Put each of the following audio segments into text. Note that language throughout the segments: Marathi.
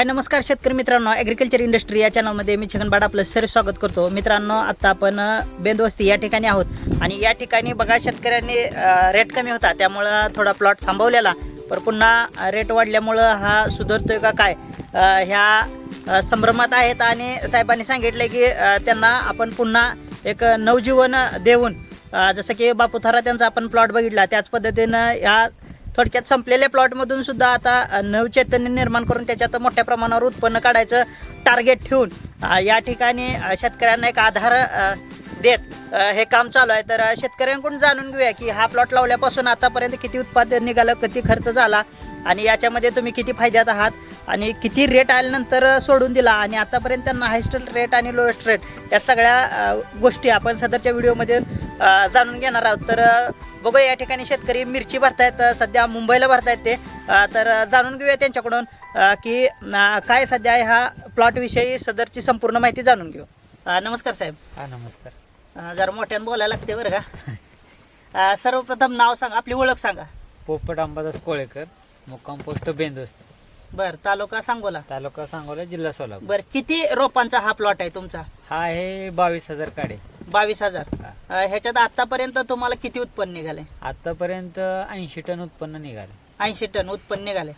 हाय नमस्कार शेतकरी मित्रांनो. ॲग्रिकल्चर इंडस्ट्री या चॅनलमध्ये मी छगनबाड आपलं सर स्वागत करतो. मित्रांनो आत्ता आपण बेंदवस्ती या ठिकाणी आहोत. आणि या ठिकाणी बघा शेतकऱ्यांनी रेट कमी होता. त्यामुळं थोडा प्लॉट थांबवलेला. पण पुन्हा रेट वाढल्यामुळं हा सुधारतोय का काय? ह्या संभ्रमात आहेत आणि साहेबांनी सांगितलं की त्यांना आपण पुन्हा एक नवजीवन देऊन जसं की बापूथारा त्यांचा आपण प्लॉट बघितला. त्याच पद्धतीनं या थोडक्यात संपलेल्या प्लॉटमधून सुद्धा आता नवचैतन्य निर्माण करून त्याच्यात मोठ्या प्रमाणावर उत्पन्न काढायचं टार्गेट ठेवून या ठिकाणी शेतकऱ्यांना एक आधार देत हे काम चालू आहे. तर शेतकऱ्यांकडून जाणून घेऊया की हा प्लॉट लावल्यापासून आतापर्यंत किती उत्पादन निघालं किती खर्च झाला आणि याच्यामध्ये तुम्ही किती फायद्यात आहात आणि किती रेट आल्यानंतर सोडून दिला आणि आतापर्यंत त्यांना हायस्ट रेट आणि लोएस्ट रेट या सगळ्या गोष्टी आपण सदरच्या व्हिडिओमध्ये जाणून घेणार आहोत. तर अ, बघूया या ठिकाणी शेतकरी मिरची भरतायत सध्या मुंबईला भरतायत ते. तर जाणून घेऊया त्यांच्याकडून की काय सध्या ह्या प्लॉटविषयी सदरची संपूर्ण माहिती जाणून घेऊ. नमस्कार साहेब. हा नमस्कार. जरा मोठ्यानं बोलायला लागते बरं का. सर्वप्रथम नाव सांगा आपली ओळख सांगा. पोपट अंबादास कोळेकर. मुक्काम पोस्ट बेंदोस्त. बरं तालुका सांगोला. तालुका सांगोला जिल्हा सोलापूर. बरं किती रोपांचा हा प्लॉट आहे तुमचा? हा आहे बावीस हजार काढे बावीस हजार. ह्याच्यात आतापर्यंत तुम्हाला किती उत्पन्न निघाले? आतापर्यंत ऐंशी टन उत्पन्न निघाले. ऐंशी टन उत्पन्न निघाले.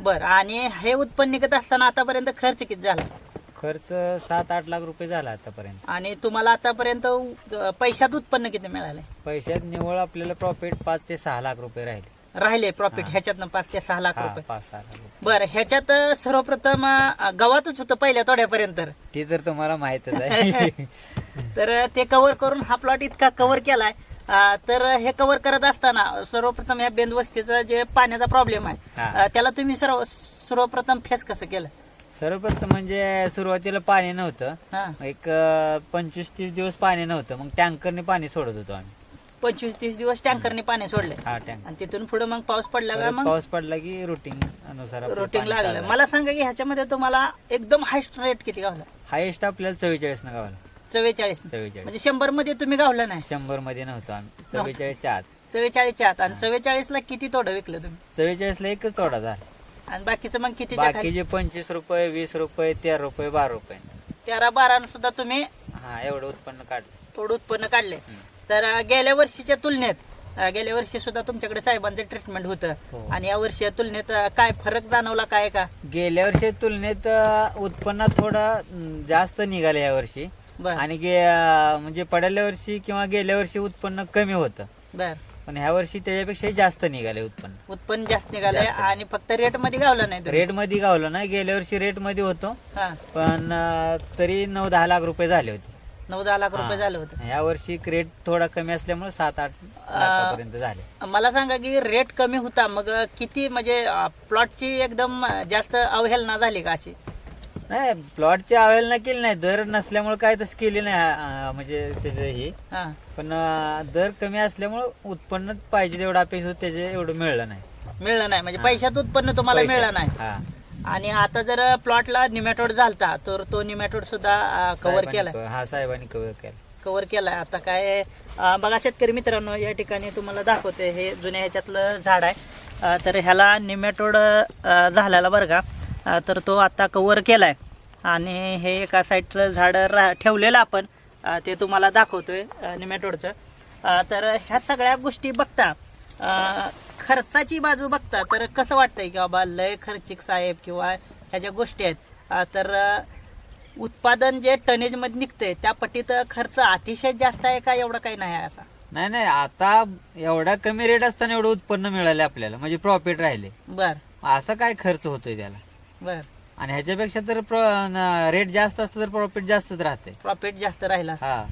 बरं आणि हे उत्पन्न निघत असताना आतापर्यंत खर्च किती झाला? खर्च सात आठ लाख रुपये झाला आतापर्यंत. आणि तुम्हाला आतापर्यंत अ, पैशात उत्पन्न किती मिळाले? पैशात निव्वळ आपल्याला प्रॉफिट पाच ते सहा लाख रुपये राहिले. राहिले प्रॉफिट हा. ह्याच्यातनं पाच ते सहा लाख हा रुपये. पाच सहा लाख रुपये. बरं ह्याच्यात अ, सर्वप्रथम अ, गवातच होतं पहिल्या तोड्यापर्यंत ते तर तुम्हाला माहितच आहे. तर अ, ते कव्हर करून हा प्लॉट इतका कव्हर केलाय. अ, तर हे कव्हर करत असताना सर्वप्रथम ह्या बेंदवस्तीचा जे पाण्याचा प्रॉब्लेम आहे हा. अ, त्याला तुम्ही सर्व सर्वप्रथम फेस कसं केलं? सर्वप्रथम म्हणजे सुरुवातीला पाणी नव्हतं. हा. एक पंचवीस तीस दिवस पाणी नव्हतं. मग टँकरने पाणी सोडत होतो आम्ही. पंचवीस तीस दिवस टँकरने पाणी सोडले हा आणि तिथून पुढे मग पाऊस पडला का परत मग? पाऊस पडला की रुटीन अनुसार आपलं रोटिंग पाणी लागलं. चालू मला सांगा की ह्याच्यामध्ये तुम्हाला एकदम हायस्ट रेट किती गावला? हायेस्ट आपल्याला चव्वेचाळीस न गावला. चव्वेचाळीस. चव्वेचाळीस. म्हणजे शंभरमध्ये तुम्ही गावला नाही? शंभरमध्ये नव्हतो आम्ही. चव्वेचाळीसच्या आत. चव्वेचाळीसच्या आत. आणि चव्वेचाळीस ला किती तोडं विकलं तुम्ही? चव्वेचाळीस ला एकच तोडा झाला. आणि बाकीचं मग खाली? बाकीचे पंचवीस रुपये वीस रुपये तेरा रुपये बारा रुपये. तेरा बारा सुद्धा तुम्ही हा एवढं उत्पन्न काढलं. थोडं उत्पन्न काढले हम्म. तर गेल्या वर्षीच्या तुलनेत गेल्या वर्षी सुद्धा तुमच्याकडे साहेबांचं ट्रीटमेंट होतं. हो. आणि या वर्षी तुलनेत काय फरक जाणवला काय का? गेल्या वर्षी तुलनेत अं, उत्पन्नात थोडं जास्त निघालं या वर्षी. आणि म्हणजे पडल्या वर्षी किंवा गेल्या वर्षी उत्पन्न कमी होतं. बर. पण ह्या वर्षी त्याच्यापेक्षा जास्त निघाले उत्पन्न. उत्पन्न जास्त जास्त. आणि फक्त रेटमध्ये गावलं नाही. रेटमध्ये गावलं ना गेल्या वर्षी रेटमध्ये होतो. हा. पण तरी नऊ दहा लाख रुपये झाले होते. नऊ दहा लाख रुपये. झालं होतं. या वर्षी रेट थोडा कमी असल्यामुळे सात आठ लाखापर्यंत झाले. मला सांगा की रेट कमी होता मग किती म्हणजे प्लॉटची एकदम जास्त अवहेलना झाली का अशी? नाही प्लॉटची अवेलेबल केली नाही. दर नसल्यामुळे काय तसं केली नाही म्हणजे त्याचं हे. पण दर कमी असल्यामुळे उत्पन्न पाहिजे तेवढं अपेक्षा होतं त्याचे एवढं मिळलं नाही. मिळलं नाही. म्हणजे. पैशात उत्पन्न तुम्हाला. मिळलं नाही. आणि आता जर प्लॉटला निमॅटोड झालता तर तो निमॅटोड सुद्धा कव्हर cover- हा साहेबांनी कव्हर केला कव्हर केलाय. आता काय बघा शेतकरी मित्रांनो या ठिकाणी तुम्हाला दाखवते हे जुन्या ह्याच्यातलं झाड आहे. तर ह्याला निमॅटोड झालेला बरं का. तर तो आता कव्हर केलाय. आणि हे एका साईडचं झाड रा ठेवलेलं आपण. ते तुम्हाला दाखवतोय निमॅटोडचं. तर ह्या सगळ्या गोष्टी बघता खर्चाची बाजू बघता तर कसं वाटतंय की बाबा लय खर्चिक साहेब किंवा ह्या ज्या गोष्टी आहेत तर उत्पादन जे टनेजमध्ये निघतंय त्या पट्टीत खर्च अतिशय जास्त आहे का एवढं काही नाही असा? नाही नाही आता एवढा कमी रेट असताना एवढं उत्पन्न मिळाले आपल्याला म्हणजे प्रॉफिट राहिले. बर. असं काय खर्च होतोय त्याला? बर. आणि ह्याच्यापेक्षा तर रेट जास्त असतं तर प्रॉफिट जास्तच राहते प्रॉफिट जास्त राहिला. हा.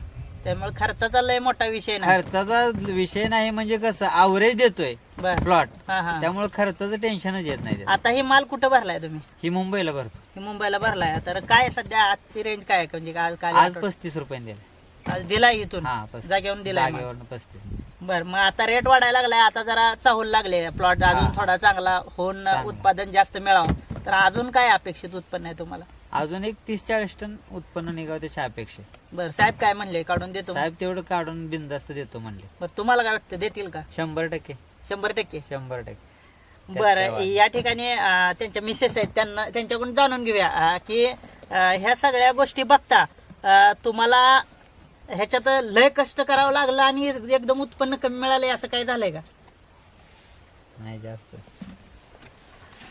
त्यामुळे खर्चाचा लय मोठा विषय नाही. खर्चाचा विषय नाही म्हणजे कसं आवरेज देतोय बर. प्लॉट हा हा. त्यामुळे खर्चाचं टेन्शनच येत नाही. आता ही माल कुठं भरलाय तुम्ही? ही मुंबईला भरतो. ही मुंबईला भरलाय. तर काय सध्या आजची रेंज काय आहे? म्हणजे काल काल आज पस्तीस रुपयांनी दिला आज दिलाय इथून? हा पस्तीस. जागेवरून दिलाय. जागेवरनं पस्तीस. बर मग आता रेट वाढायला लागलाय. आता जरा चाहूल लागले. प्लॉट अजून हा. थोडा चांगला होऊन चांगला. उत्पादन जास्त मिळावं. तर अजून काय अपेक्षित उत्पन्न आहे तुम्हाला? अजून एक तीस चाळीस टन उत्पन्न निघावं त्याच्या अपेक्षा बर साहेब काय म्हणले? काढून देतो साहेब तेवढं काढून बिनधास्त देतो म्हणले. बर तुम्हाला काय वाटतं? देतील का? शंभर टक्के. शंभर टक्के? शंभर टक्के. बरं या ठिकाणी अं, त्यांच्या मिसेस आहेत त्यांना त्यांच्याकडून जाणून घेऊया अं, की अं, ह्या सगळ्या गोष्टी बघता अं, तुम्हाला ह्याच्यात लय कष्ट करावं लागलं आणि एकदम उत्पन्न कमी मिळालंय असं काय झालंय का? नाही जास्त.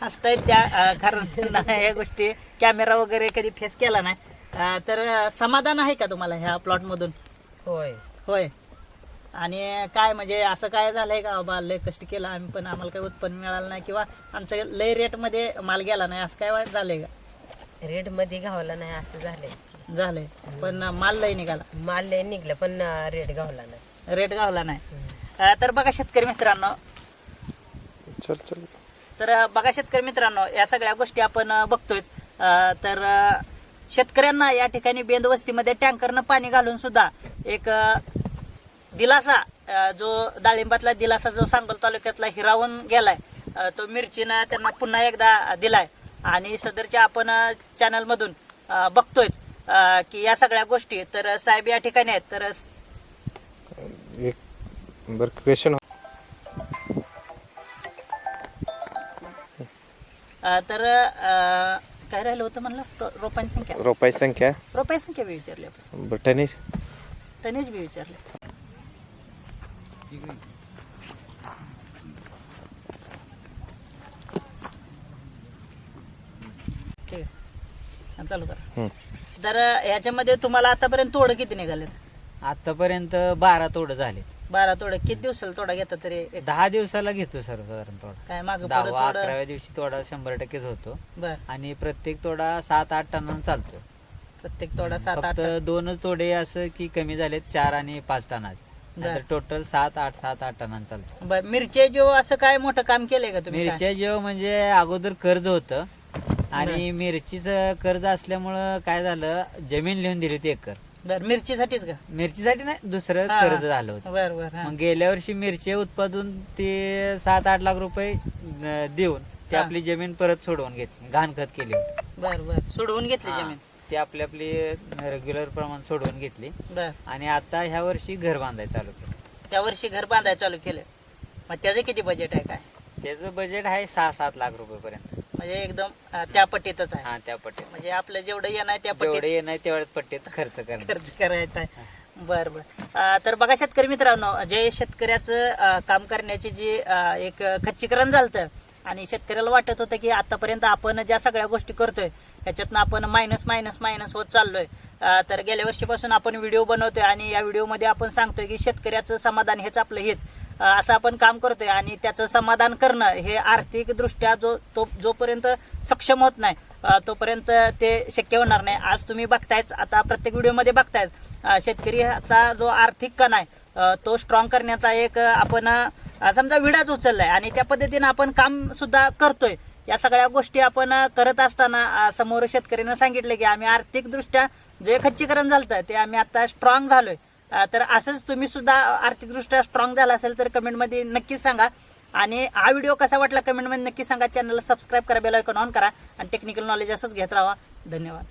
असतायत त्या कारण त्यांना या गोष्टी कॅमेरा वगैरे कधी फेस केला नाही. अं, तर समाधान आहे का तुम्हाला ह्या प्लॉट मधून होय. होय. आणि काय म्हणजे असं काय झालंय का बाबा लय कष्ट केलं आम्ही पण आम्हाला काही उत्पन्न मिळालं नाही किंवा आमच्या लय रेटमध्ये माल गेला नाही असं काय वाईट झालंय का? रेडमध्ये गावला नाही असं झालंय. झालंय. पण माल लय निघाला. माल लय निघलं पण रेड गावला नाही. रेट गावला नाही. अं, तर बघा शेतकरी मित्रांनो. चल चल. तर बघा शेतकरी मित्रांनो या सगळ्या गोष्टी आपण बघतोयच. तर शेतकऱ्यांना या ठिकाणी बेंदवस्तीमध्ये टँकरनं पाणी घालून सुद्धा एक दिलासा जो डाळिंबातला दिलासा जो सांगोल तालुक्यातला हिरावून गेलाय तो मिरचीनं त्यांना पुन्हा एकदा दिलाय. आणि सदरच्या आपण चॅनलमधून बघतोयच की या सगळ्या गोष्टी. तर साहेब या ठिकाणी आहेत. तर एक बर क्वेश्चन तर काय राहिलं होतं म्हणलं? रोपांची संख्या. रोपाची संख्या? रोपांची संख्या बी विचारली आपण. बटनी टनेज? बी विचारले. ठीक आहे. हा, चालू करा. तर याच्यामध्ये तुम्हाला आतापर्यंत तोडं किती निघालेत? आतापर्यंत बारा तोडं झाले बारा तोडं किती दिवसाला तोडा घेता तरी एक? दहा दिवसाला घेतो सर्वसाधारण तोडा. काय माग दहावा तोडं? अकराव्या दिवशी तोडा शंभर टक्केच होतो. बर. आणि प्रत्येक तोडा सात आठ टनांना चालतो. प्रत्येक तोडा सात आठ फक्त दोनच तोडे असं की कमी झालेत चार आणि पाच टनाचे. बर. टोटल सात आठ सात आठ टनांना चालतो. बर मिरचे जो असं काय मोठं काम केलंय का तुम्ही काय? मिरच्या जेव्हा म्हणजे अगोदर कर्ज होतं. आणि मिरचीचं कर्ज असल्यामुळं काय झालं जमीन लिहून दिली होती एकर. बर मिरचीसाठीच का? मिरचीसाठी नाही दुसरं हा, कर्ज झालं होतं. बर बर हा. मग गेल्या वर्षी मिरची उत्पादन ते सात आठ लाख रुपये अं, देऊन ते हा. आपली जमीन परत सोडवून घेतली घाण खत केली होती. बर बर. सोडवून घेतली हा. जमीन? ते आपली आपली रेग्युलर प्रमाण सोडवून घेतली. बर. आणि आता ह्या वर्षी घर बांधायला चालू केलं. त्या वर्षी घर बांधायला चालू केलं. मग त्याचं किती बजेट आहे काय? त्याचं बजेट आहे सहा सात लाख रुपये पर्यंत म्हणजे एकदम अं, त्या पट्टीतच आहे. हा त्या पट्टीत म्हणजे आपलं जेवढं येणं आहे त्या जेवढे पट्टीत येणार तेवढ्याच पट्टीत खर्च खर्च करायचा आहे. बर बर. अं, तर बघा शेतकरी मित्रांनो जे शेतकऱ्याचं अं, काम करण्याची जी अं, एक खच्चीकरण झालं आणि शेतकऱ्याला वाटत होतं की आतापर्यंत आपण ज्या सगळ्या गोष्टी करतोय ह्याच्यातनं आपण मायनस मायनस मायनस होत चाललोय. अं, तर गेल्या वर्षीपासून आपण व्हिडिओ बनवतोय आणि या व्हिडिओमध्ये आपण सांगतोय की शेतकऱ्याचं समाधान हेच आपलं हित. असं आपण काम करतोय आणि त्याचं समाधान करणं हे आर्थिक दृष्ट्या जो तो जोपर्यंत सक्षम होत नाही तोपर्यंत ते शक्य होणार नाही. आज तुम्ही बघतायच आता प्रत्येक व्हिडिओमध्ये बघतायच शेतकरीचा जो आर्थिक कण आहे तो स्ट्रॉंग करण्याचा एक आपण समजा विडाच उचललाय आणि त्या पद्धतीनं आपण काम सुद्धा करतोय. या सगळ्या गोष्टी आपण करत असताना समोर शेतकऱ्यांना सांगितलं की आम्ही आर्थिकदृष्ट्या जे खच्चीकरण झालं ते आम्ही आता स्ट्रॉंग झालोय. तर असंच तुम्ही सुद्धा आर्थिकदृष्ट्या स्ट्रॉंग झाला असेल तर कमेंटमध्ये नक्कीच सांगा. आणि हा व्हिडिओ कसा वाटला कमेंटमध्ये नक्की सांगा. चॅनलला सबस्क्राईब करा बेल आयकॉन ऑन करा. आणि टेक्निकल नॉलेज असंच घेत राहा. धन्यवाद.